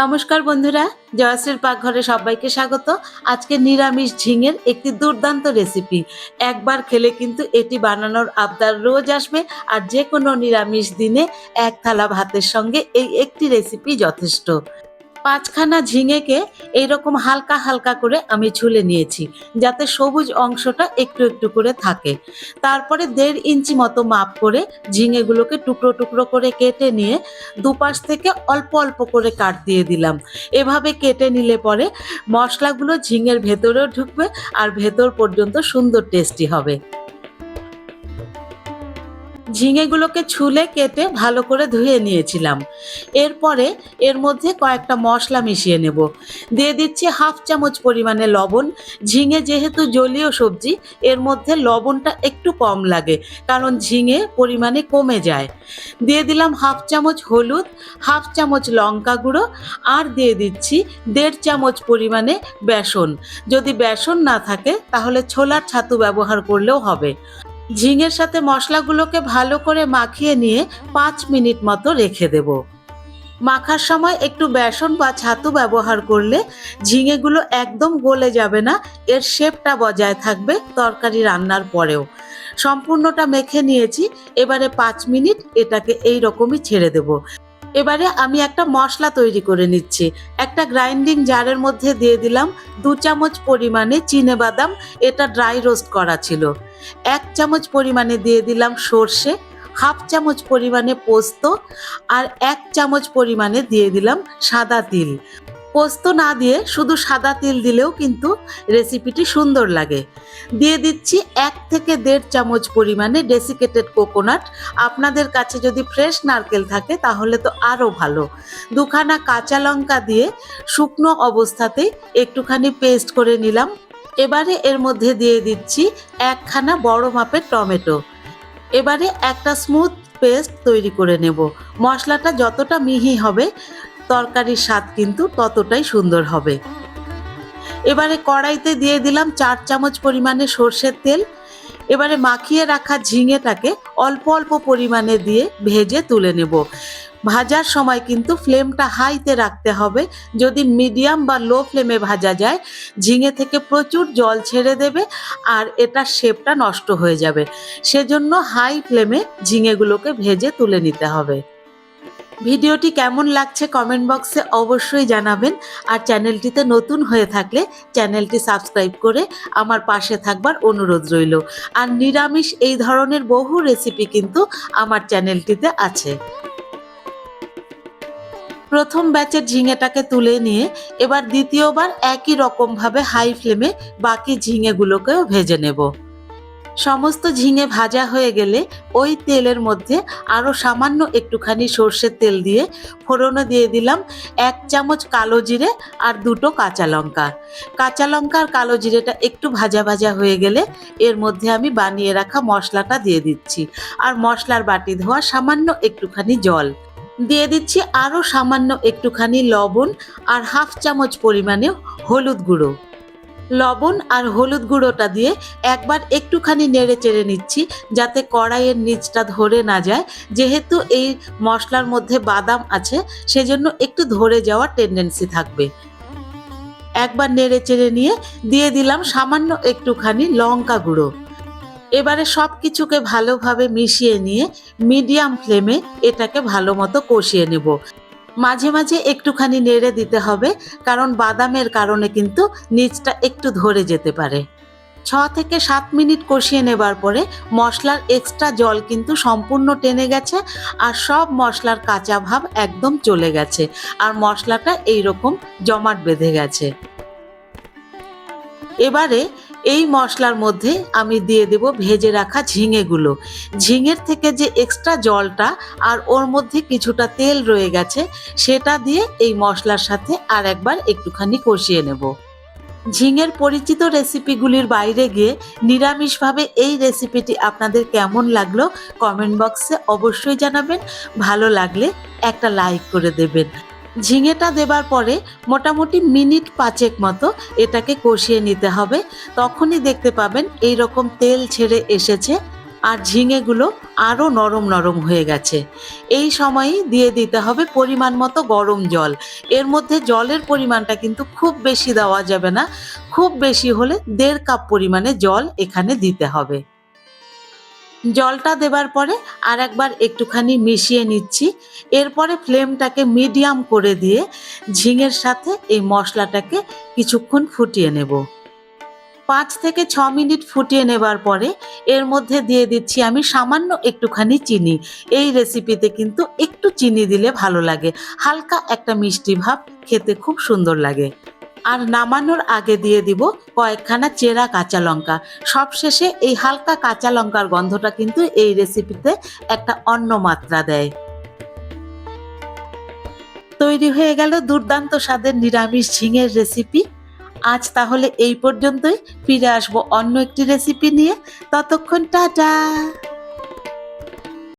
নমস্কার বন্ধুরা, জয়শ্রীর পাকঘরে সবাইকে স্বাগত। আজকে নিরামিষ ঝিঙের একটি দুর্দান্ত রেসিপি একবার খেলে কিন্তু এটি বানানোর আবদার রোজ আসবে আর যে কোনো নিরামিষ দিনে এক থালা ভাতের সঙ্গে এই একটি রেসিপি যথেষ্ট। পাঁচখানা ঝিঙেকে এইরকম হালকা হালকা করে আমি ছুলে নিয়েছি, যাতে সবুজ অংশটা একটু একটু করে থাকে। তারপরে দেড় ইঞ্চি মতো মাপ করে ঝিঙেগুলোকে টুকরো টুকরো করে কেটে নিয়ে দুপাশ থেকে অল্প অল্প করে কাট দিয়ে দিলাম। এভাবে কেটে নিলে পরে মশলাগুলো ঝিঙের ভেতরেও ঢুকবে আর ভেতর পর্যন্ত সুন্দর টেস্টি হবে। ঝিঙেগুলোকে ছুলে কেটে ভালো করে ধুয়ে নিয়েছিলাম। এরপরে এর মধ্যে কয়েকটা মশলা মিশিয়ে নেব। দিয়ে দিচ্ছি হাফ চামচ পরিমাণে লবণ। ঝিঙে যেহেতু জলীয় সবজি, এর মধ্যে লবণটা একটু কম লাগে, কারণ ঝিঙে পরিমাণে কমে যায়। দিয়ে দিলাম হাফ চামচ হলুদ, হাফ চামচ লঙ্কা গুঁড়ো, আর দিয়ে দিচ্ছি দেড় চামচ পরিমাণে বেসন। যদি বেসন না থাকে, তাহলে ছোলার ছাতু ব্যবহার করলেও হবে। ঝিঙের সাথে মশলাগুলোকে ভালো করে মাখিয়ে নিয়ে পাঁচ মিনিট মতো রেখে দেব। মাখার সময় একটু বেসন বা ছাতু ব্যবহার করলে ঝিঙেগুলো একদম গলে যাবে না, এর শেপটা বজায় থাকবে তরকারি রান্নার পরেও। সম্পূর্ণটা মেখে নিয়েছি, এবারে পাঁচ মিনিট এটাকে এই রকমই ছেড়ে দেব। এবারে আমি একটা মশলা তৈরি করে নিচ্ছি। একটা গ্রাইন্ডিং জারের মধ্যে দিয়ে দিলাম দু চামচ পরিমাণে চিনে বাদাম, এটা ড্রাই রোস্ট করা ছিল। এক চামচ পরিমাণে দিয়ে দিলাম সর্ষে, হাফ চামচ পরিমাণে পোস্ত আর এক চামচ পরিমাণে দিয়ে দিলাম সাদা তিল। পোস্ত না দিয়ে শুধু সাদা তিল দিলেও কিন্তু রেসিপিটি সুন্দর লাগে। দিয়ে দিচ্ছি এক থেকে দেড় চামচ পরিমাণে ডেসিকেটেড কোকোনাট আপনাদের কাছে যদি ফ্রেশ নারকেল থাকে তাহলে তো আরও ভালো। দুখানা কাঁচা লঙ্কা দিয়ে শুকনো অবস্থাতেই একটুখানি পেস্ট করে নিলাম। এবারে এর মধ্যে দিয়ে দিচ্ছি একখানা বড় মাপের টমেটো। এবারে একটা স্মুথ পেস্ট তৈরি করে নেব। মশলাটা যতটা মিহি হবে তরকারির স্বাদ কিন্তু ততটাই সুন্দর হবে। এবারে কড়াইতে দিয়ে দিলাম চার চামচ পরিমাণে সর্ষের তেল। এবারে মাখিয়ে রাখা ঝিঙেটাকে অল্প অল্প পরিমাণে দিয়ে ভেজে তুলে নেব। ভাজার সময় কিন্তু ফ্লেমটা হাইতে রাখতে হবে। যদি মিডিয়াম বা লো ফ্লেমে ভাজা যায়, ঝিঙে থেকে প্রচুর জল ছেড়ে দেবে আর এটার শেপটা নষ্ট হয়ে যাবে। সেজন্য হাই ফ্লেমে ঝিঙেগুলোকে ভেজে তুলে নিতে হবে। ভিডিওটি কেমন লাগছে কমেন্ট বক্সে অবশ্যই জানাবেন। আর চ্যানেলটিতে নতুন হয়ে থাকলে চ্যানেলটি সাবস্ক্রাইব করে আমার পাশে থাকবার অনুরোধ রইল। আর নিরামিষ এই ধরনের বহু রেসিপি কিন্তু আমার চ্যানেলটিতে আছে। প্রথম ব্যাচের ঝিঙেটাকে তুলে নিয়ে এবার দ্বিতীয়বার একই রকমভাবে হাই ফ্লেমে বাকি ঝিঙেগুলোকেও ভেজে নেব। সমস্ত ঝিঙে ভাজা হয়ে গেলে ওই তেলের মধ্যে আরও সামান্য একটুখানি সর্ষের তেল দিয়ে ফোড়নে দিয়ে দিলাম এক চামচ কালো জিরে আর দুটো কাঁচা লঙ্কা। কাঁচা লঙ্কা আর কালো জিরেটা একটু ভাজা ভাজা হয়ে গেলে এর মধ্যে আমি বানিয়ে রাখা মশলাটা দিয়ে দিচ্ছি। আর মশলার বাটি ধোয়া সামান্য একটুখানি জল। দিয়ে দিচ্ছি আরও সামান্য একটুখানি লবণ আর হাফ চামচ পরিমাণে হলুদ গুঁড়ো। লবণ আর হলুদ গুঁড়োটা দিয়ে একবার একটুখানি নেড়ে চেড়ে নিচ্ছি যাতে কড়াইয়ের নিচটা ধরে না যায়। যেহেতু এই মশলার মধ্যে বাদাম আছে, সেজন্য একটু ধরে যাওয়ার টেন্ডেন্সি থাকবে। একবার নেড়ে চেড়ে নিয়ে দিয়ে দিলাম সামান্য একটুখানি লঙ্কা গুঁড়ো। এবারে সব কিছুকে ভালোভাবে মিশিয়ে নিয়ে মিডিয়াম ফ্লেমে এটাকে ভালো মতো কষিয়ে নেব। মাঝে মাঝে একটুখানি নেড়ে দিতে হবে, কারণ বাদামের কারণে কিন্তু নিচটা একটু ধরে যেতে পারে। ছ থেকে সাত মিনিট কষিয়ে নেবার পরে মশলার এক্সট্রা জল কিন্তু সম্পূর্ণ টেনে গেছে আর সব মশলার কাঁচা ভাব একদম চলে গেছে আর মশলাটা এইরকম জমাট বেঁধে গেছে। এবারে এই মশলার মধ্যে আমি দিয়ে দেব ভেজে রাখা ঝিঙেগুলো। ঝিঙের থেকে যে এক্সট্রা জলটা আর ওর মধ্যে কিছুটা তেল রয়ে গেছে, সেটা দিয়ে এই মশলার সাথে আর একবার একটুখানি কষিয়ে নেব। ঝিঙের পরিচিত রেসিপিগুলির বাইরে গিয়ে নিরামিষভাবে এই রেসিপিটি আপনাদের কেমন লাগল কমেন্ট বক্সে অবশ্যই জানাবেন। ভালো লাগলে একটা লাইক করে দেবেন। ঝিঙেটা দেবার পরে মোটামুটি মিনিট পাঁচেক মতো এটাকে কষিয়ে নিতে হবে। তখনই দেখতে পাবেন এই রকম তেল ছেড়ে এসেছে আর ঝিঙেগুলো আরও নরম নরম হয়ে গেছে। এই সময়ই দিয়ে দিতে হবে পরিমাণ মতো গরম জল। এর মধ্যে জলের পরিমাণটা কিন্তু খুব বেশি দেওয়া যাবে না। খুব বেশি হলে দেড় কাপ পরিমাণে জল এখানে দিতে হবে। জলটা দেবার পরে আর একবার একটুখানি মিশিয়ে নিচ্ছি। এরপরে ফ্লেমটাকে মিডিয়াম করে দিয়ে ঝিঙের সাথে এই মশলাটাকে কিছুক্ষণ ফুটিয়ে নেব। পাঁচ থেকে ছ মিনিট ফুটিয়ে নেবার পরে এর মধ্যে দিয়ে দিচ্ছি আমি সামান্য একটুখানি চিনি। এই রেসিপিতে কিন্তু একটু চিনি দিলে ভালো লাগে। হালকা একটা মিষ্টি ভাব খেতে খুব সুন্দর লাগে। আর নামানোর আগে দিয়ে দিব কয়েকখানা চেরা কাঁচা লঙ্কা। সবশেষে এই হালকা কাঁচা লঙ্কার গন্ধটা কিন্তু এই রেসিপিতে একটা অন্য মাত্রা দেয়। তৈরি হয়ে গেল দুর্দান্ত স্বাদের নিরামিষ ঝিঙের রেসিপি আজ তাহলে এই পর্যন্তই। ফিরে আসব অন্য একটি রেসিপি নিয়ে। ততক্ষণ টাটা!